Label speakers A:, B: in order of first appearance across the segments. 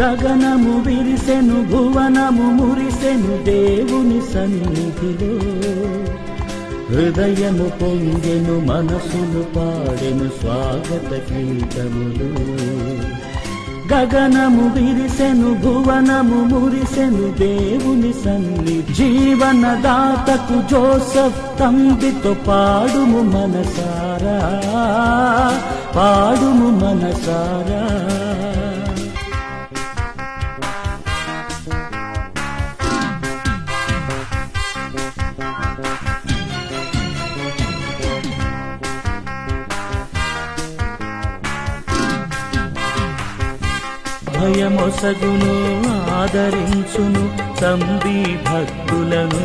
A: గగనము విరిసెను భువనము మురిసెను దేవుని సన్నిధిలో హృదయము పొంగెను మనసును పాడెను స్వాగత గీతములు. గగనము విరిసెను భువనము మురిసెను దేవుని సన్ని జీవనదాతకు జోసఫ్ తంబితో పాడుము మనసారా పాడుము మనసారా. భయమొసగును ఆదరించును తంబి భక్తులను.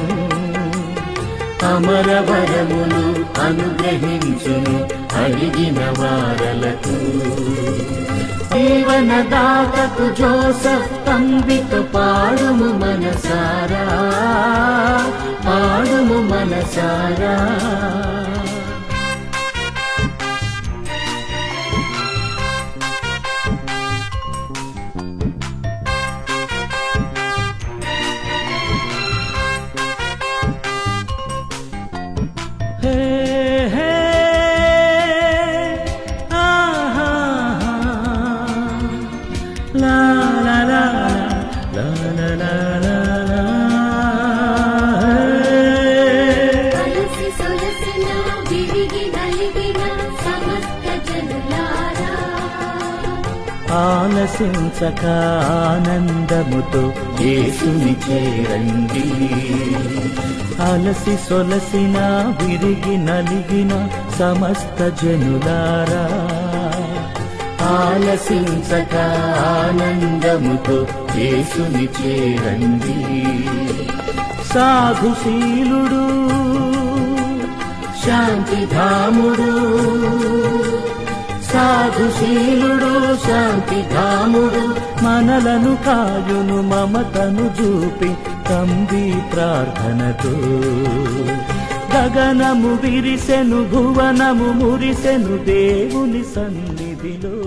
A: అమరవరములు అనుగ్రహించును అడిగిన వారలకు. జీవనదాతకు జోసఫ్ తంబితో పాడుము మనసారా పాడుము మనసారా.
B: சுதசினா
A: ఆలసించక ఆనందముతో యేసుని చేరండి. అలసి సొలసిన విరిగి నలిగిన సమస్త జనులారా ఆలసించక ఆనందముతో యేసుని చేరండి. సాధుశీలుడు శాంతిధాముడు సాధుశీలుడు శాంతిధాముడు మనలను కాయును మమతను చూపి తంబి ప్రార్థనతో. గగనము విరిసెను భువనము మురిసెను దేవుని సన్నిధిలో.